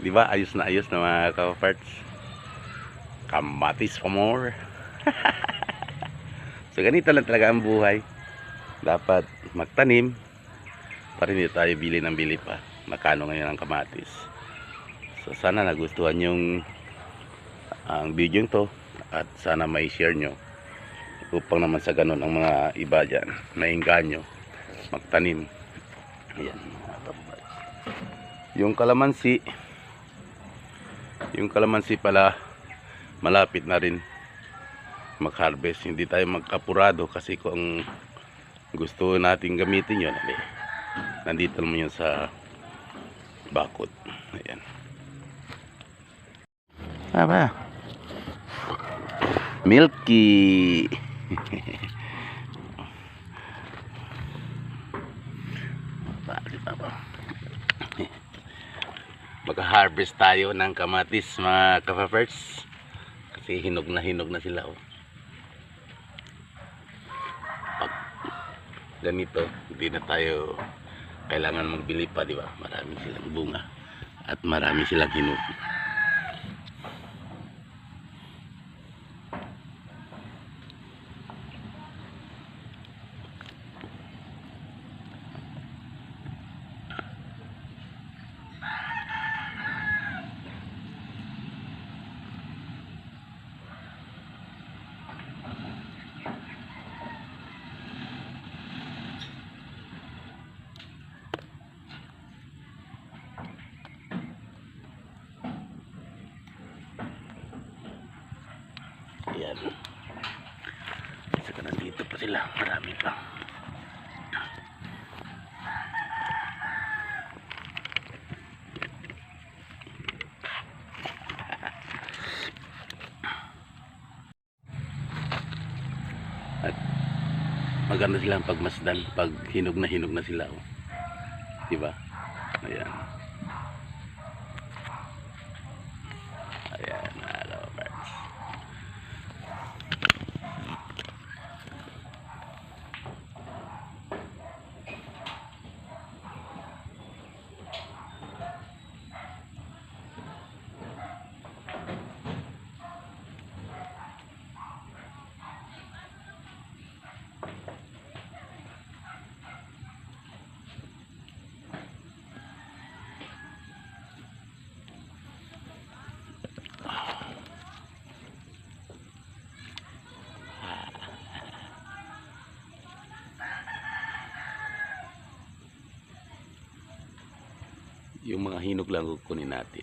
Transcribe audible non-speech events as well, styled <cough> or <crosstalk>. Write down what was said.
Di ba? Ayos na ayos na mga ka-parts. Kamatis for more. <laughs> so ganito lang talaga ang buhay. Dapat magtanim para hindi tayo bili ng bili pa. Makano ngayon ang kamatis. So sana nagustuhan yung ang video to at sana may share nyo upang naman sa ganun ang mga iba dyan maingganyo magtanim ayan yung kalamansi yung kalamansi pala malapit na rin mag-harvest hindi tayo magkapurado kasi kung gusto nating gamitin yun ali, nandito naman yun sa bakod ayan Aba. Milky. Bakit ba ba? Mag-harvest tayo ng kamatis mga kapapers. Kasi hinog na hinog na sila oh. Pag ganito, hindi na tayo kailangan magbili pa, di ba? Marami silang bunga at marami silang hinog. Ayan. Saka nandito pa sila. Marami pa. At maganda silang pagmasdan pag hinog na hinog na sila. Oh. Diba? Ayan, mga lovers. Yung mga hinog lang kukunin natin